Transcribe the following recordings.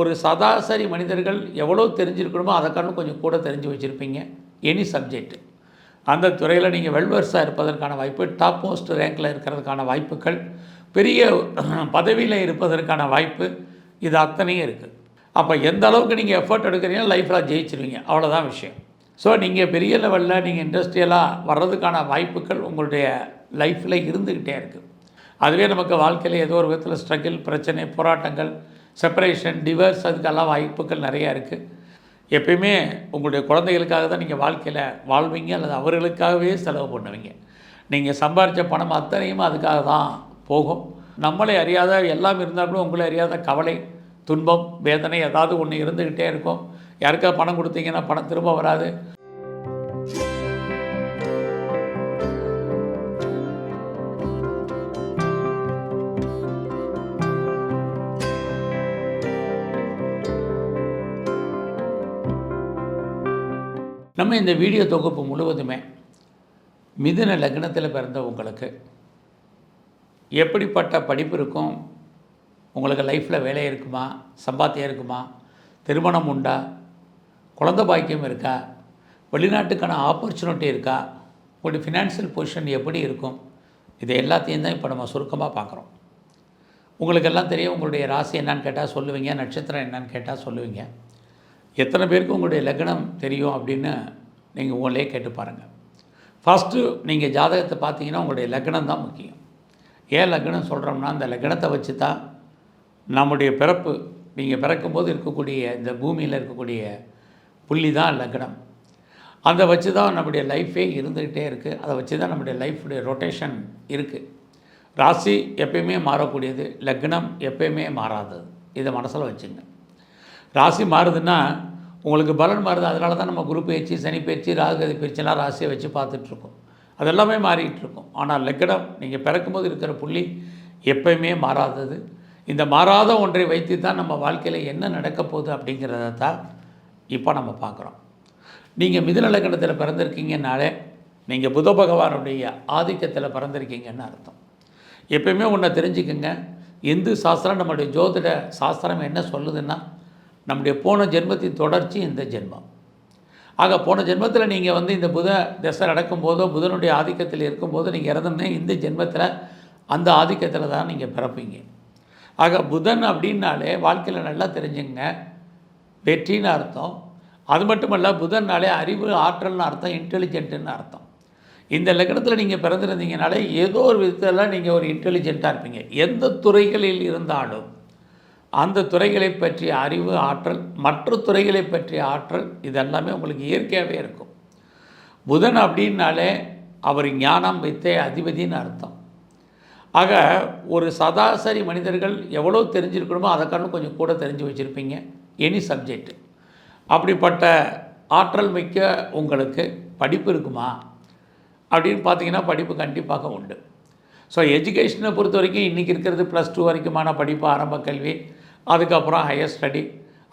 ஒரு சதாசரி மனிதர்கள் எவ்வளோ தெரிஞ்சிருக்கணுமோ அதற்கான கொஞ்சம் கூட தெரிஞ்சு வச்சுருப்பீங்க. எனி சப்ஜெக்ட் அந்த துறையில் நீங்கள் வெல்வர்ஸாக இருப்பதற்கான வாய்ப்பு டாப் மோஸ்ட் ரேங்கில் இருக்கிறதுக்கான வாய்ப்புகள் பெரிய பதவியில் இருப்பதற்கான வாய்ப்பு இது அத்தனையும் இருக்குது அப்போ எந்த அளவுக்கு நீங்கள் எஃபர்ட் எடுக்கிறீங்களோ லைஃப்பில் ஜெயிச்சிருவீங்க. அவ்வளோதான் விஷயம். ஸோ நீங்கள் பெரிய லெவலில் நீங்கள் இண்டஸ்ட்ரியலாக வர்றதுக்கான வாய்ப்புகள் உங்களுடைய லைஃப்பில் இருந்துக்கிட்டே இருக்குது அதுவே நமக்கு வாழ்க்கையில் ஏதோ ஒரு விதத்தில் ஸ்ட்ரகிள் பிரச்சனை போராட்டங்கள் செப்பரேஷன் டிவர்ஸ் அதுக்கெல்லாம் வாய்ப்புகள் நிறையா இருக்குது எப்பயுமே உங்களுடைய குழந்தைகளுக்காக தான் நீங்கள் வாழ்க்கையில் வாழ்வீங்க அல்லது அவர்களுக்காகவே செலவு பண்ணுவீங்க. நீங்கள் சம்பாரித்த பணம் அத்தனையும் அதுக்காக தான் போகும். நம்மளை அறியாத எல்லாம் இருந்தால் கூட உங்களை அறியாத கவலை துன்பம் வேதனை ஏதாவது ஒன்று இருந்துக்கிட்டே இருக்கும். யாருக்கா பணம் கொடுத்தீங்கன்னா பணம் திரும்ப வராது. நம்ம இந்த வீடியோ தொகுப்பு முழுவதுமே மிதுன லக்னத்தில் பிறந்த உங்களுக்கு எப்படிப்பட்ட படிப்பு இருக்கும்? உங்களுக்கு லைஃப்பில் வேலை இருக்குமா? சம்பாத்தியம் இருக்குமா? திருமணம் உண்டா? குழந்த பாக்கியம் இருக்கா? வெளிநாட்டுக்கான ஆப்பர்ச்சுனிட்டி இருக்கா? உங்களுடைய ஃபினான்ஷியல் பொசிஷன் எப்படி இருக்கும்? இது எல்லாத்தையும் தான் இப்போ நம்ம சுருக்கமாக பார்க்குறோம். உங்களுக்கெல்லாம் தெரியும் உங்களுடைய ராசி என்னன்னு கேட்டால் சொல்லுவீங்க நட்சத்திரம் என்னன்னு கேட்டால் சொல்லுவீங்க. எத்தனை பேருக்கு உங்களுடைய லக்னம் தெரியும் அப்படின்னு நீங்கள் உங்களே கேட்டு பாருங்கள் ஃபஸ்ட்டு நீங்கள் ஜாதகத்தை பார்த்தீங்கன்னா உங்களுடைய லக்னம் தான் முக்கியம். ஏன் லக்னம் சொல்கிறோம்னா அந்த லக்னத்தை வச்சு தான் நம்முடைய பிறப்பு நீங்கள் பிறக்கும்போது இருக்கக்கூடிய இந்த பூமியில் இருக்கக்கூடிய புள்ளி தான் லக்னம். அதை வச்சு தான் நம்முடைய லைஃபே இருந்துக்கிட்டே இருக்குது அதை வச்சு தான் நம்முடைய லைஃபுடைய ரொட்டேஷன் இருக்குது ராசி எப்பயுமே மாறக்கூடியது லக்னம் எப்பயுமே மாறாதது. இதை மனசில் வச்சுங்க. ராசி மாறுதுன்னா உங்களுக்கு பலன் மாறுது. அதனால தான் நம்ம குரு பயிற்சி சனி பயிற்சி ராகுகதி பயிற்சிலாம் ராசியை வச்சு பார்த்துட்ருக்கோம். அதெல்லாமே மாறிக்கிட்டு இருக்கும் ஆனால் லக்கடம் நீங்கள் பிறக்கும்போது இருக்கிற புள்ளி எப்பயுமே மாறாதது. இந்த மாறாத ஒன்றை வைத்து தான் நம்ம வாழ்க்கையில் என்ன நடக்க போகுது அப்படிங்கிறத தான் இப்போ நம்ம பார்க்குறோம். நீங்கள் மிதுன லக்கணத்தில் பிறந்திருக்கீங்கனாலே நீங்கள் புத பகவானுடைய ஆதிக்கத்தில் பிறந்திருக்கீங்கன்னு அர்த்தம். எப்பயுமே ஒன்றை தெரிஞ்சுக்கங்க. இந்து சாஸ்திரம் நம்மளுடைய ஜோதிட சாஸ்திரம் என்ன சொல்லுதுன்னா நம்முடைய போன ஜென்மத்தின் தொடர்ச்சி இந்த ஜென்மம். ஆக போன ஜென்மத்தில் நீங்கள் வந்து இந்த புத திசை நடக்கும்போதோ புதனுடைய ஆதிக்கத்தில் இருக்கும்போதோ நீங்கள் இறந்தோம்னா இந்த ஜென்மத்தில் அந்த ஆதிக்கத்தில் தான் நீங்கள் பிறப்பீங்க. ஆக புதன் அப்படின்னாலே வாழ்க்கையில் நல்லா தெரிஞ்சுங்க. வெற்றின்னு அர்த்தம். அது மட்டுமல்ல புதன்னாலே அறிவு ஆற்றல்னு அர்த்தம் இன்டெலிஜென்ட்டுன்னு அர்த்தம். இந்த லக்னத்தில் நீங்கள் பிறந்திருந்தீங்கனாலே ஏதோ ஒரு விதத்தில் நீங்கள் ஒரு இன்டெலிஜென்ட்டாக இருப்பீங்க. எந்த துறைகளில் இருந்தாலும். அந்த துறைகளை பற்றிய அறிவு ஆற்றல் மற்ற துறைகளை பற்றிய ஆற்றல் இதெல்லாமே உங்களுக்கு இயற்கையாகவே இருக்கும். புதன் அப்படின்னாலே அவர் ஞானம் வைத்தே அதிபதின்னு அர்த்தம். ஆக ஒரு சதாசரி மனிதர்கள் எவ்வளோ தெரிஞ்சிருக்கணுமோ அதை காரணம் கொஞ்சம் கூட தெரிஞ்சு வச்சுருப்பீங்க. எனி சப்ஜெக்ட் அப்படிப்பட்ட ஆற்றல் மிக்க உங்களுக்கு படிப்பு இருக்குமா? அப்படின்னு பார்த்தீங்கன்னா படிப்பு கண்டிப்பாக உண்டு. ஸோ எஜுகேஷனை பொறுத்த வரைக்கும் இன்றைக்கி இருக்கிறது ப்ளஸ் டூ வரைக்குமான படிப்பு ஆரம்ப கல்வி. அதுக்கப்புறம் ஹையர் ஸ்டடி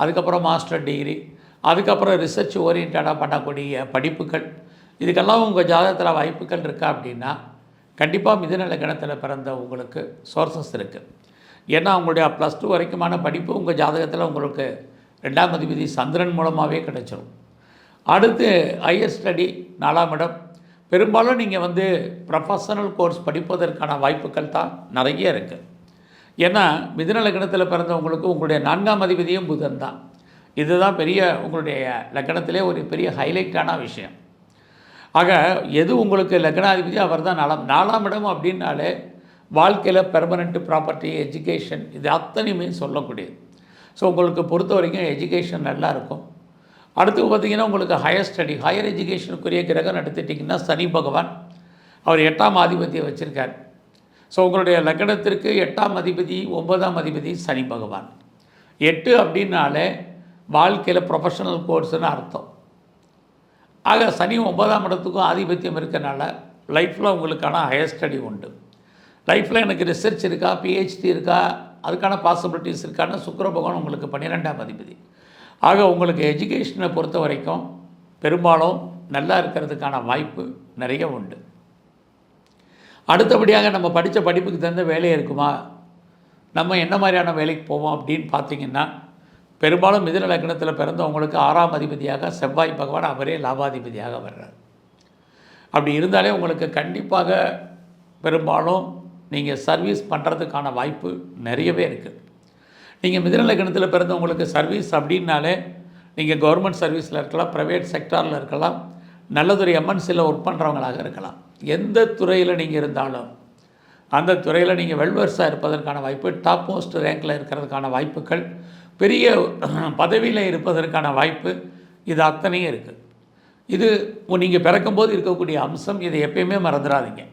அதுக்கப்புறம் மாஸ்டர் டிகிரி அதுக்கப்புறம் ரிசர்ச் ஓரியன்டாக பண்ணக்கூடிய படிப்புகள். இதுக்கெல்லாம் உங்கள் ஜாதகத்தில் வாய்ப்புகள் இருக்கா அப்படின்னா கண்டிப்பாக மிதநல கணத்தில் பிறந்த உங்களுக்கு சோர்சஸ் இருக்குது ஏன்னா உங்களுடைய ப்ளஸ் டூ வரைக்குமான படிப்பு உங்கள் ஜாதகத்தில் உங்களுக்கு ரெண்டாம் அதிபதி சந்திரன் மூலமாகவே கிடைச்சிடும் அடுத்து ஹையர் ஸ்டடி நாலாம் இடம். பெரும்பாலும் நீங்கள் வந்து ப்ரொஃபஷனல் கோர்ஸ் படிப்பதற்கான வாய்ப்புகள் தான் நிறைய இருக்குது ஏன்னா மிதுன லக்னத்தில் பிறந்தவங்களுக்கு உங்களுடைய நான்காம் அதிபதியும் புதன் தான். இதுதான் பெரிய உங்களுடைய லக்னத்திலே ஒரு பெரிய ஹைலைட்டான விஷயம். ஆக எது உங்களுக்கு லக்னாதிபதி அவர் தான் நாலாம். நாலாம் இடம் அப்படின்னாலே வாழ்க்கையில் பெர்மனெண்ட் ப்ராப்பர்ட்டி எஜுகேஷன் இது அத்தனையுமே சொல்லக்கூடியது. ஸோ உங்களுக்கு பொறுத்த வரைக்கும் எஜுகேஷன் நல்லா இருக்கும். அடுத்து பார்த்திங்கன்னா உங்களுக்கு ஹையர் ஸ்டடி ஹையர் எஜுகேஷனுக்குரிய கிரகம் எடுத்துட்டிங்கன்னா சனி பகவான் அவர் எட்டாம் ஆதிபதியை வச்சுருக்கார். ஸோ உங்களுடைய லக்னத்திற்கு எட்டாம் அதிபதி ஒன்பதாம் அதிபதி சனி பகவான். எட்டு அப்படின்னாலே வாழ்க்கையில் ப்ரொஃபஷனல் கோர்ஸ்னு அர்த்தம். ஆக சனி ஒன்பதாம் இடத்துக்கும் ஆதிபத்தியம் இருக்கனால லைஃப்பில் உங்களுக்கான ஹையர் ஸ்டடி உண்டு. லைஃப்பில் எனக்கு ரிசர்ச் இருக்கா பிஹெச்டி இருக்கா அதுக்கான பாசிபிலிட்டிஸ் இருக்கான்னு சுக்கர பகவான் உங்களுக்கு பன்னிரெண்டாம் அதிபதி. ஆக உங்களுக்கு எஜுகேஷனை பொறுத்த வரைக்கும் பெரும்பாலும் நல்லா இருக்கிறதுக்கான வாய்ப்பு நிறைய உண்டு. அடுத்தபடியாக நம்ம படித்த படிப்புக்கு தகுந்த வேலை இருக்குமா? நம்ம என்ன மாதிரியான வேலைக்கு போவோம் அப்படின்னு பார்த்தீங்கன்னா பெரும்பாலும் மிதுன லக்னத்தில் பிறந்தவங்களுக்கு ஆறாம் அதிபதியாக செவ்வாய் பகவான் அவரே லாபாதிபதியாக வர்றார். அப்படி இருந்தாலே உங்களுக்கு கண்டிப்பாக பெரும்பாலும் நீங்கள் சர்வீஸ் பண்ணுறதுக்கான வாய்ப்பு நிறையவே இருக்குது நீங்கள் மிதுன லக்னத்தில் பிறந்தவங்களுக்கு சர்வீஸ் அப்படின்னாலே நீங்கள் கவர்மெண்ட் சர்வீஸில் இருக்கலாம் ப்ரைவேட் செக்டாரில் இருக்கலாம் நல்லதொரு எம்என்சியில் ஒர்க் பண்ணுறவங்களாக இருக்கலாம். எந்த துறையில் நீங்கள் இருந்தாலும் அந்த துறையில் நீங்கள் வெல்வர்ஸாக இருப்பதற்கான வாய்ப்பு டாப் மோஸ்ட் ரேங்கில் இருக்கிறதுக்கான வாய்ப்புகள் பெரிய பதவியில் இருப்பதற்கான வாய்ப்பு இது அத்தனையும் இருக்குது இது நீங்கள் பிறக்கும்போது இருக்கக்கூடிய அம்சம் இதை எப்பயுமே மறந்துடாதீங்க.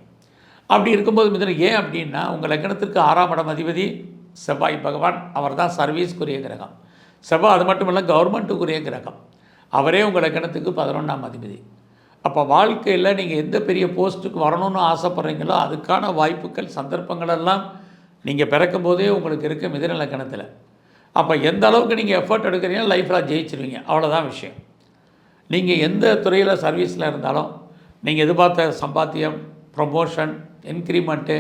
அப்படி இருக்கும்போது மிதன ஏன் அப்படின்னா உங்கள் லக்னத்திற்கு ஆறாம் இடம் அதிபதி செவ்வாய் பகவான் அவர் தான் சர்வீஸ்க்குரிய கிரகம். செவ்வாய் அது மட்டும் இல்லை கவர்மெண்ட்டுக்குரிய கிரகம். அவரே உங்கள் லக்னத்துக்கு பதினொன்றாம் அதிபதி. அப்போ வாழ்க்கையில் நீங்கள் எந்த பெரிய போஸ்ட்டுக்கு வரணும்னு ஆசைப்பட்றீங்களோ அதுக்கான வாய்ப்புகள் சந்தர்ப்பங்களெல்லாம் நீங்கள் பிறக்கும் போதே உங்களுக்கு இருக்குது மிதநில கணத்தில் அப்போ எந்த அளவுக்கு நீங்கள் எஃபர்ட் எடுக்கிறீங்களோ லைஃப்பில் ஜெயிச்சிருவீங்க. அவ்வளோதான் விஷயம். நீங்கள் எந்த துறையில் சர்வீஸில் இருந்தாலும் நீங்கள் எதிர்பார்த்த சம்பாத்தியம் ப்ரொமோஷன் இன்க்ரிமெண்ட்டு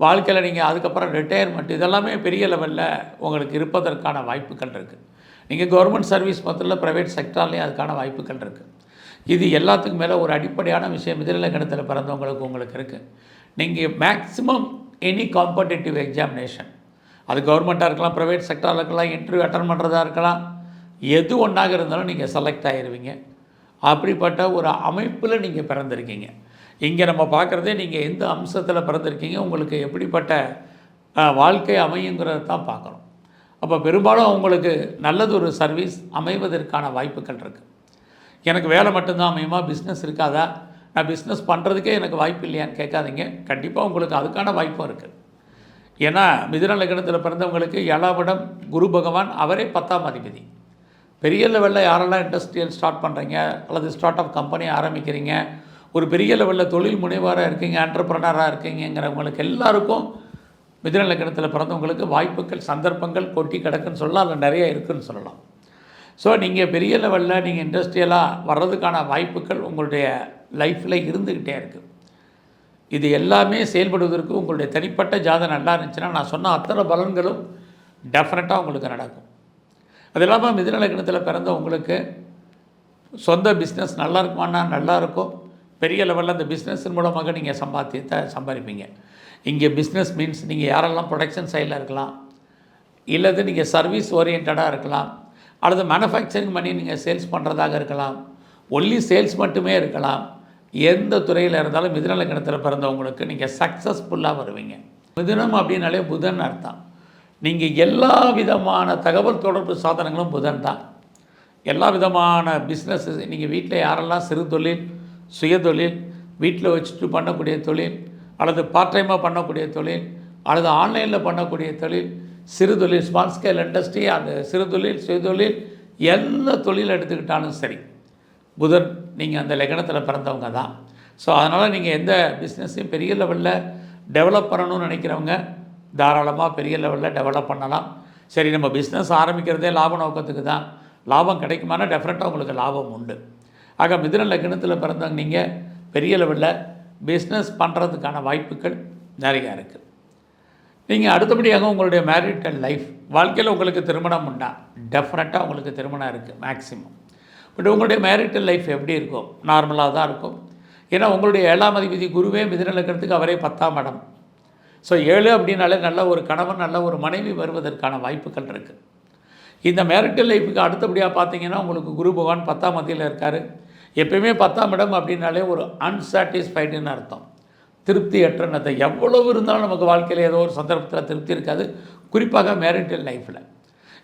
வாழ்க்கையில் நீங்கள் அதுக்கப்புறம் ரிட்டையர்மெண்ட் இதெல்லாமே பெரிய லெவலில் உங்களுக்கு இருப்பதற்கான வாய்ப்புகள் இருக்குது நீங்கள் கவர்மெண்ட் சர்வீஸ் மொத்தத்தில் ப்ரைவேட் செக்டார்லேயும் அதுக்கான வாய்ப்புகள் இருக்குது இது எல்லாத்துக்கும் மேலே ஒரு அடிப்படையான விஷயம் மிதில பிறந்தவங்களுக்கு உங்களுக்கு இருக்குது நீங்கள் மேக்ஸிமம் எனி காம்படிட்டிவ் எக்ஸாமினேஷன் அது கவர்மெண்ட்டாக இருக்கலாம் ப்ரைவேட் செக்டரில் இருக்கலாம் இன்டர்வியூ அட்டன் பண்ணுறதா இருக்கலாம் எது ஒன்றாக இருந்தாலும் நீங்கள் செலக்ட் ஆகிருவீங்க அப்படிப்பட்ட ஒரு அமைப்பில் நீங்கள் பிறந்திருக்கீங்க. இங்கே நம்ம பார்க்குறதே நீங்கள் எந்த அம்சத்தில் பிறந்திருக்கீங்க உங்களுக்கு எப்படிப்பட்ட வாழ்க்கை அமையுங்கிறத தான் பார்க்குறோம் அப்போ பெரும்பாலும் உங்களுக்கு நல்லது ஒரு சர்வீஸ் அமைவதற்கான வாய்ப்புகள் இருக்குது எனக்கு வேலை மட்டும்தான் அமையுமா? பிஸ்னஸ் இருக்காதா? நான் பிஸ்னஸ் பண்ணுறதுக்கே எனக்கு வாய்ப்பு இல்லையான்னு கேட்காதீங்க. கண்டிப்பாக உங்களுக்கு அதுக்கான வாய்ப்பும் இருக்குது ஏன்னா மிதுன லக்னத்தில் பிறந்தவங்களுக்கு ஏழாவிடம் குரு பகவான் அவரே பத்தாம் அதிபதி. பெரிய லெவலில் யாரெல்லாம் இண்டஸ்ட்ரியல் ஸ்டார்ட் பண்ணுறீங்க அல்லது ஸ்டார்ட் அப் கம்பெனி ஆரம்பிக்கிறீங்க? ஒரு பெரிய லெவலில் தொழில் முனைவராக இருக்கீங்க ஆண்டர்பிரனராக இருக்கீங்கிறவங்களுக்கு எல்லாருக்கும் மிதுன லக்னத்தில் பிறந்தவங்களுக்கு வாய்ப்புகள் சந்தர்ப்பங்கள் கொட்டி கிடக்குன்னு சொல்லலாம் அதில் நிறைய இருக்குதுன்னு சொல்லலாம். ஸோ நீங்கள் பெரிய லெவலில் நீங்கள் இண்டஸ்ட்ரியலாக வர்றதுக்கான வாய்ப்புகள் உங்களுடைய லைஃப்பில் இருந்துக்கிட்டே இருக்குது இது எல்லாமே செயல்படுவதற்கு உங்களுடைய தனிப்பட்ட ஜாதகம் நல்லா இருந்துச்சுன்னா நான் சொன்ன அத்தனை பலன்களும் டெஃபினட்டாக உங்களுக்கு நடக்கும். அது இல்லாமல் மிதுன பிறந்த உங்களுக்கு சொந்த பிஸ்னஸ் நல்லா இருக்குமானா நல்லா இருக்கும். பெரிய லெவலில் அந்த பிஸ்னஸின் மூலமாக நீங்கள் சம்பாத்தியத்தை சம்பாதிப்பீங்க. இங்கே பிஸ்னஸ் மீன்ஸ் நீங்கள் யாரெல்லாம் ப்ரொடக்ஷன் சைடில் இருக்கலாம் இல்லது நீங்கள் சர்வீஸ் ஓரியன்டாக இருக்கலாம் அல்லது மேனுஃபேக்சரிங் பண்ணி நீங்கள் சேல்ஸ் பண்ணுறதாக இருக்கலாம். ஒன்லி சேல்ஸ் மட்டுமே இருக்கலாம். எந்த துறையில் இருந்தாலும் மிதுன லக்னத்தில் பிறந்தவங்களுக்கு நீங்கள் சக்ஸஸ்ஃபுல்லாக வருவீங்க. மிதுனம் அப்படின்னாலே புதன் அர்த்தம். நீங்கள் எல்லா விதமான தகவல் தொடர்பு சாதனங்களும் புதன் தான். எல்லா விதமான பிஸ்னஸ் நீங்கள் வீட்டில் யாரெல்லாம் சிறு தொழில் சுயதொழில் வீட்டில் வச்சுட்டு பண்ணக்கூடிய தொழில் அல்லது பார்ட் டைமாக பண்ணக்கூடிய தொழில் அல்லது ஆன்லைனில் பண்ணக்கூடிய தொழில் சிறு தொழில் ஸ்மால் ஸ்கேல் இண்டஸ்ட்ரி அந்த சிறு தொழில் சுயதொழில் எந்த தொழில் எடுத்துக்கிட்டாலும் சரி புதன் நீங்கள் அந்த லக்னத்தில் பிறந்தவங்க தான். ஸோ அதனால் நீங்கள் எந்த பிஸ்னஸையும் பெரிய லெவலில் டெவலப் பண்ணணும்னு நினைக்கிறவங்க தாராளமாக பெரிய லெவலில் டெவலப் பண்ணலாம். சரி நம்ம பிஸ்னஸ் ஆரம்பிக்கிறதே லாப நோக்கத்துக்கு தான். லாபம் கிடைக்குமானா டெஃபரெண்ட்டாக உங்களுக்கு லாபம் உண்டு. ஆக மிதுன லக்னத்தில் பிறந்தவங்க நீங்கள் பெரிய லெவலில் பிஸ்னஸ் பண்ணுறதுக்கான வாய்ப்புகள் நிறையா இருக்குது நீங்கள் அடுத்தபடியாக உங்களுடைய மேரிட்டல் லைஃப் வாழ்க்கையில் உங்களுக்கு திருமணம் உண்டா? டெஃபினட்டாக உங்களுக்கு திருமணம் இருக்குது மேக்ஸிமம் பட் உங்களுடைய மேரிட்டல் லைஃப் எப்படி இருக்கும்? நார்மலாக தான் இருக்கும். ஏன்னா உங்களுடைய ஏழாம் அதிபதி குருவே மிதுன அவரே பத்தாம் இடம். ஸோ ஏழு அப்படின்னாலே நல்ல ஒரு கணவன் நல்ல ஒரு மனைவி வருவதற்கான வாய்ப்புகள் இருக்குது இந்த மேரிட்டல் லைஃபுக்கு அடுத்தபடியாக பார்த்தீங்கன்னா உங்களுக்கு குரு பகவான் பத்தாம் மத்தியில் இருக்கார். எப்பயுமே பத்தாம் இடம் அப்படின்னாலே ஒரு அன்சாட்டிஸ்ஃபைடுன்னு அர்த்தம். திருப்தியற்றனத்தை எவ்வளவு இருந்தாலும் நமக்கு வாழ்க்கையில் ஏதோ ஒரு சந்தர்ப்பத்தில் திருப்தி இருக்காது. குறிப்பாக மேரிட்டல் லைஃப்பில்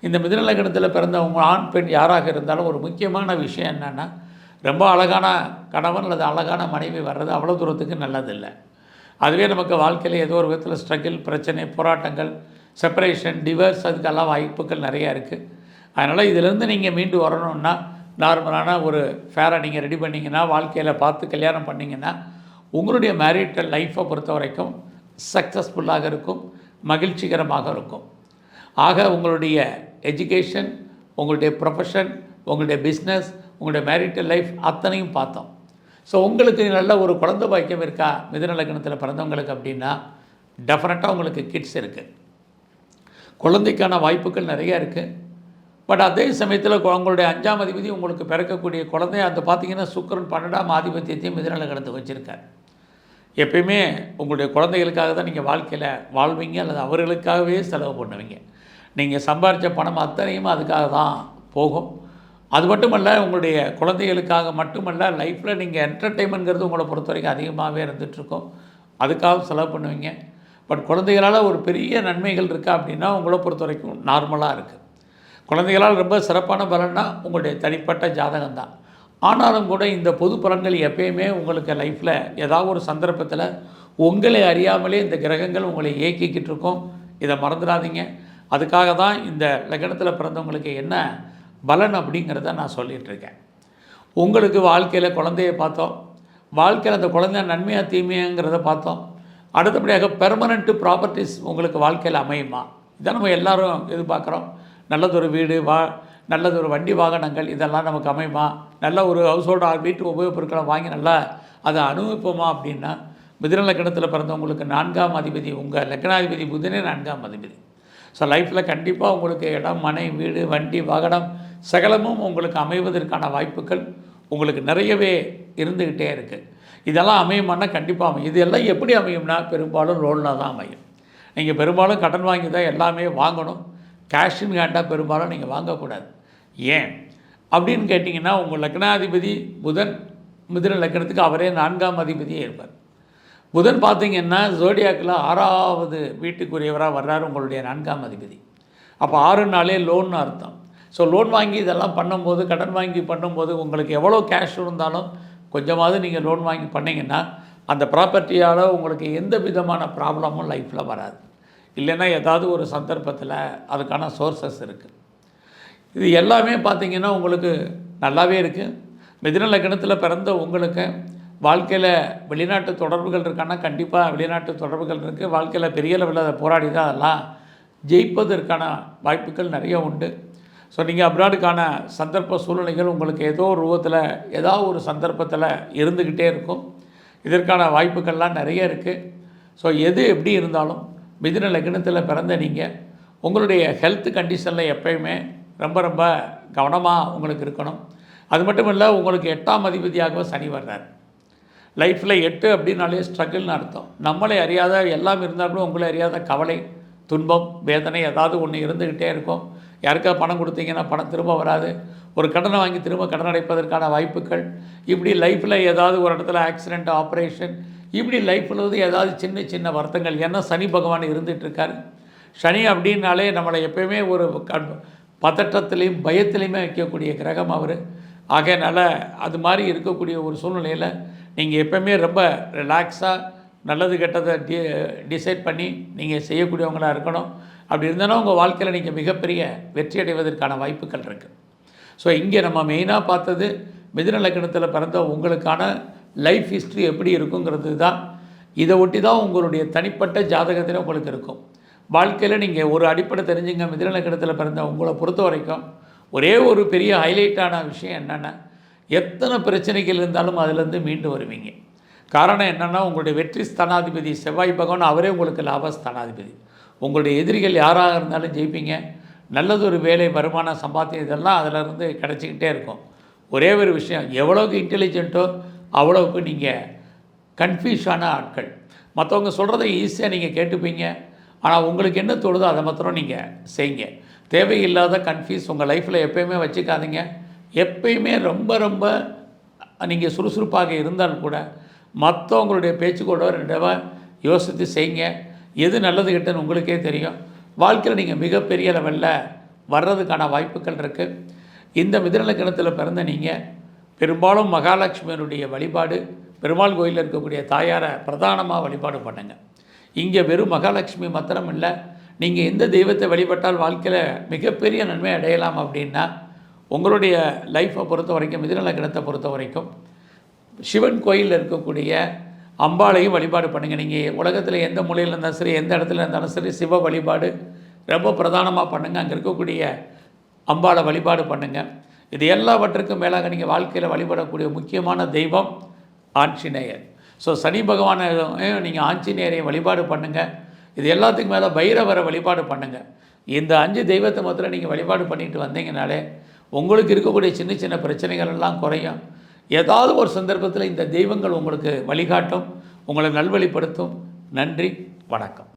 இந்த மிதுன பிறந்தவங்க ஆண் பெண் யாராக இருந்தாலும் ஒரு முக்கியமான விஷயம் என்னென்னா ரொம்ப அழகான கணவன் அல்லது அழகான மனைவி வர்றது அவ்வளோ தூரத்துக்கு நல்லதில்லை. அதுவே நமக்கு வாழ்க்கையில் ஏதோ ஒரு விதத்தில் ஸ்ட்ரகிள் பிரச்சனை போராட்டங்கள் செப்பரேஷன் டிவர்ஸ் அதுக்கெல்லாம் வாய்ப்புகள் நிறையா இருக்குது அதனால் இதிலேருந்து நீங்கள் மீண்டு வரணுன்னா நார்மலான ஒரு ஃபேரை நீங்கள் ரெடி பண்ணிங்கன்னா வாழ்க்கையில் பார்த்து கல்யாணம் பண்ணிங்கன்னா உங்களுடைய மேரிட்டல் லைஃப்பை பொறுத்த வரைக்கும் சக்ஸஸ்ஃபுல்லாக இருக்கும் மகிழ்ச்சிகரமாக இருக்கும். ஆக உங்களுடைய எஜுகேஷன் உங்களுடைய ப்ரொஃபஷன் உங்களுடைய பிஸ்னஸ் உங்களுடைய மேரிட்டல் லைஃப் அத்தனையும் பார்த்தோம். ஸோ உங்களுக்கு நல்ல ஒரு குழந்தை பாக்கியம் இருக்கா? மிதுன லக்னத்தில் பிறந்தவங்களுக்கு அப்படின்னா டெஃபினட்டாக உங்களுக்கு கிட்ஸ் இருக்குது குழந்தைக்கான வாய்ப்புகள் நிறையா இருக்குது பட் அதே சமயத்தில் உங்களுடைய அஞ்சாம் அதிபதி உங்களுக்கு பிறக்கக்கூடிய குழந்தைய அந்த பார்த்தீங்கன்னா சுக்கரன் பன்னெண்டாம் ஆதிபத்தியத்தையும் மிதனில் கடந்து வச்சுருக்கார். எப்பயுமே உங்களுடைய குழந்தைகளுக்காக தான் நீங்கள் வாழ்க்கையில் வாழ்வீங்க அல்லது அவர்களுக்காகவே செலவு பண்ணுவீங்க. நீங்கள் சம்பாரித்த பணம் அத்தனையும் அதுக்காக தான் போகும். அது மட்டுமல்ல உங்களுடைய குழந்தைகளுக்காக மட்டுமல்ல லைஃப்பில் நீங்கள் என்டர்டெயின்மெண்ட்ங்கிறது உங்களை பொறுத்த வரைக்கும் அதிகமாகவே இருந்துகிட்ருக்கும். அதுக்காக செலவு பண்ணுவீங்க. பட் குழந்தைகளால் ஒரு பெரிய நன்மைகள் இருக்கா அப்படின்னா உங்களை பொறுத்த வரைக்கும் நார்மலாக இருக்குது குழந்தைகளால் ரொம்ப சிறப்பான பலன்னா உங்களுடைய தனிப்பட்ட ஜாதகம் தான் ஆனாலும் கூட இந்த பொது பலன்கள் எப்பயுமே உங்களுக்கு லைஃப்பில் ஏதாவது ஒரு சந்தர்ப்பத்தில் உங்களை அறியாமலே இந்த கிரகங்கள் உங்களை இயக்கிக்கிட்டு இருக்கும். இதை மறந்துடாதீங்க. அதுக்காக தான் இந்த லக்னத்தில் பிறந்தவங்களுக்கு என்ன பலன் அப்படிங்கிறத நான் சொல்லிகிட்ருக்கேன் உங்களுக்கு வாழ்க்கையில் குழந்தைய பார்த்தோம். வாழ்க்கையில் அந்த குழந்தை நன்மையாக தீமையாங்கிறத பார்த்தோம். அடுத்தபடியாக பெர்மனண்ட்டு ப்ராப்பர்ட்டிஸ் உங்களுக்கு வாழ்க்கையில் அமையுமா? இதை நம்ம எல்லாரும் எதிர்பார்க்குறோம். நல்லதொரு வீடு வா நல்லது ஒரு வண்டி வாகனங்கள் இதெல்லாம் நமக்கு அமையுமா? நல்ல ஒரு ஹவுஸ் ஹோல்டு வீட்டு உபயோகப் பொருட்களை வாங்கி நல்லா அதை அனுபவிப்போமா அப்படின்னா மிதுன லக்கணத்தில் பிறந்தவங்களுக்கு நான்காம் அதிபதி உங்கள் லக்னாதிபதி புதனே நான்காம் அதிபதி. ஸோ லைஃப்பில் கண்டிப்பாக உங்களுக்கு இடம் மனை வீடு வண்டி வாகனம் சகலமும் உங்களுக்கு அமைவதற்கான வாய்ப்புகள் உங்களுக்கு நிறையவே இருந்துக்கிட்டே இருக்குது இதெல்லாம் அமையுமானா கண்டிப்பாக அமையும். இது எல்லாம் எப்படி அமையும்னா பெரும்பாலும் லோனில் தான் அமையும். நீங்கள் பெரும்பாலும் கடன் வாங்கி தான் எல்லாமே வாங்கணும். கேஷின் கேட்டால் பெரும்பாலும் நீங்கள் வாங்கக்கூடாது. ஏன்? அப்படின்னு கேட்டிங்கன்னா உங்கள் லக்னாதிபதி புதன் மிதுன லக்னத்துக்கு அவரே நான்காம் அதிபதியே இருப்பார். புதன் பார்த்தீங்கன்னா ஜோடியாக்கில் ஆறாவது வீட்டுக்குரியவராக வர்றார் உங்களுடைய நான்காம் அதிபதி. அப்போ ஆறு நாளே லோன் அர்த்தம். ஸோ லோன் வாங்கி இதெல்லாம் பண்ணும்போது கடன் வாங்கி பண்ணும்போது உங்களுக்கு எவ்வளோ கேஷ் இருந்தாலும் கொஞ்சமாவது நீங்கள் லோன் வாங்கி பண்ணிங்கன்னா அந்த ப்ராப்பர்ட்டியால் உங்களுக்கு எந்த விதமான ப்ராப்ளமும் லைஃப்பில் வராது. இல்லைன்னா ஏதாவது ஒரு சந்தர்ப்பத்தில் அதுக்கான சோர்சஸ் இருக்குது இது எல்லாமே பார்த்திங்கன்னா உங்களுக்கு நல்லாவே இருக்குது மிதுன பிறந்த உங்களுக்கு வாழ்க்கையில் வெளிநாட்டு தொடர்புகள் இருக்கான்னா கண்டிப்பாக வெளிநாட்டு தொடர்புகள் இருக்குது வாழ்க்கையில் பெரிய லெவலில் போராடி தான் அதெல்லாம் ஜெயிப்பதற்கான வாய்ப்புகள் நிறைய உண்டு. ஸோ நீங்கள் அப்ராடுக்கான சந்தர்ப்ப சூழ்நிலைகள் உங்களுக்கு ஏதோ ஒரு ரூபத்தில் ஏதாவது ஒரு சந்தர்ப்பத்தில் இருந்துக்கிட்டே இருக்கும். இதற்கான வாய்ப்புகள்லாம் நிறைய இருக்குது ஸோ எது எப்படி இருந்தாலும் மிதுன லக்னத்தில் பிறந்த நீங்கள் உங்களுடைய ஹெல்த் கண்டிஷனில் எப்பயுமே ரொம்ப ரொம்ப கவனமாக உங்களுக்கு இருக்கணும். அது மட்டும் இல்லை உங்களுக்கு எட்டாம் அதிபதியாகவும் சனி வர்றார். லைஃப்பில் எட்டு அப்படின்னாலே ஸ்ட்ரகிள்னு அர்த்தம். நம்மளை அறியாத எல்லாம் இருந்தால் கூட உங்களை அறியாத கவலை துன்பம் வேதனை ஏதாவது ஒன்று இருந்துக்கிட்டே இருக்கும். யாருக்கா பணம் கொடுத்தீங்கன்னா பணம் திரும்ப வராது. ஒரு கடனை வாங்கி திரும்ப கடன் அடைப்பதற்கான வாய்ப்புகள். இப்படி லைஃப்பில் ஏதாவது ஒரு இடத்துல ஆக்சிடெண்ட் ஆப்ரேஷன் இப்படி லைஃப்பில் வந்து ஏதாவது சின்ன சின்ன வருத்தங்கள். ஏன்னா சனி பகவான் இருந்துகிட்ருக்காரு. சனி அப்படின்னாலே நம்மளை எப்பயுமே ஒரு கண் பதட்டத்திலையும் பயத்திலையுமே வைக்கக்கூடிய கிரகம் அவர். ஆகையனால் அது மாதிரி இருக்கக்கூடிய ஒரு சூழ்நிலையில் நீங்கள் எப்போயுமே ரொம்ப ரிலாக்ஸாக நல்லது கெட்டதை டி டிசைட் பண்ணி நீங்கள் செய்யக்கூடியவங்களாக இருக்கணும். அப்படி இருந்தாலும் உங்கள் வாழ்க்கையில் நீங்கள் மிகப்பெரிய வெற்றி அடைவதற்கான வாய்ப்புகள் இருக்குது ஸோ இங்கே நம்ம மெயினாக பார்த்தது மிதுன லக்கணத்தில் பிறந்த உங்களுக்கான லைஃப் ஹிஸ்ட்ரி எப்படி இருக்குங்கிறது தான் இதை ஒட்டி தான் உங்களுடைய தனிப்பட்ட ஜாதகத்தில் உங்களுக்கு இருக்கும். வாழ்க்கையில் நீங்கள் ஒரு அடிப்படை தெரிஞ்சுங்க மிதிரநகரத்தில் பிறந்த உங்களை பொறுத்த வரைக்கும் ஒரே ஒரு பெரிய ஹைலைட்டான விஷயம் என்னென்னா எத்தனை பிரச்சனைகள் இருந்தாலும் அதிலேருந்து மீண்டு வருவீங்க. காரணம் என்னென்னா உங்களுடைய வெற்றி ஸ்தானாதிபதி செவ்வாய் பகவான் அவரே உங்களுக்கு லாப ஸ்தானாதிபதி. உங்களுடைய எதிரிகள் யாராக இருந்தாலும் ஜெயிப்பீங்க. நல்லதொரு வேலை வருமானம் சம்பாத்தியம் இதெல்லாம் அதிலிருந்து கிடச்சிக்கிட்டே இருக்கும். ஒரே ஒரு விஷயம் எவ்வளோக்கு இன்டெலிஜென்ட்டோ அவ்வளவுக்கு நீங்கள் கன்ஃபியூஷான ஆட்கள். மற்றவங்க சொல்கிறத ஈஸியாக நீங்கள் கேட்டுப்பீங்க. ஆனால் உங்களுக்கு என்ன தோணுதோ அதை மாத்திரம் நீங்கள் செய்யுங்க தேவையில்லாத கன்ஃபியூஸ் உங்கள் லைஃப்பில் எப்பயுமே வச்சுக்காதீங்க. எப்பயுமே ரொம்ப ரொம்ப நீங்கள் சுறுசுறுப்பாக இருந்தாலும் கூட மற்றவங்களுடைய பேச்சு கூட ரெண்டவா யோசித்து செய்யுங்க எது நல்லது கெட்டன்னு உங்களுக்கே தெரியும். வாழ்க்கையில் நீங்கள் மிகப்பெரிய லெவலில் வர்றதுக்கான வாய்ப்புகள் இருக்குது இந்த மிதனலக்கணத்தில் பிறந்த நீங்கள் பெரும்பாலும் மகாலட்சுமியனுடைய வழிபாடு பெருமாள் கோயிலில் இருக்கக்கூடிய தாயாரை பிரதானமாக வழிபாடு பண்ணுங்கள் இங்கே வெறும் மகாலட்சுமி மாத்திரம் இல்லை நீங்கள் எந்த தெய்வத்தை வழிபட்டால் வாழ்க்கையில் மிகப்பெரிய நன்மை அடையலாம் அப்படின்னா உங்களுடைய லைஃப்பை பொறுத்த வரைக்கும் மிதனலக்கணத்தை பொறுத்த வரைக்கும் சிவன் கோயிலில் இருக்கக்கூடிய அம்பாளையும் வழிபாடு பண்ணுங்கள் நீங்கள் உலகத்தில் எந்த மூலையில் இருந்தாலும் சரி எந்த இடத்துல இருந்தாலும் சரி சிவ வழிபாடு ரொம்ப பிரதானமாக பண்ணுங்கள் அங்கே இருக்கக்கூடிய அம்பாளை வழிபாடு பண்ணுங்கள் இது எல்லாவற்றுக்கும் மேலாக நீங்கள் வாழ்க்கையில் வழிபடக்கூடிய முக்கியமான தெய்வம் ஆஞ்சநேயர். ஸோ சனி பகவானை நீங்கள் ஆஞ்சநேயரை வழிபாடு பண்ணுங்கள் இது எல்லாத்துக்கும் மேலே பைரவரை வழிபாடு பண்ணுங்கள் இந்த அஞ்சு தெய்வத்தை மாத்திரம் நீங்கள் வழிபாடு பண்ணிட்டு வந்தீங்கனாலே உங்களுக்கு இருக்கக்கூடிய சின்ன சின்ன பிரச்சனைகள் எல்லாம் குறையும். ஏதாவது ஒரு சந்தர்ப்பத்தில் இந்த தெய்வங்கள் உங்களுக்கு வழிகாட்டும் உங்களை நல்வழிப்படுத்தும். நன்றி வணக்கம்.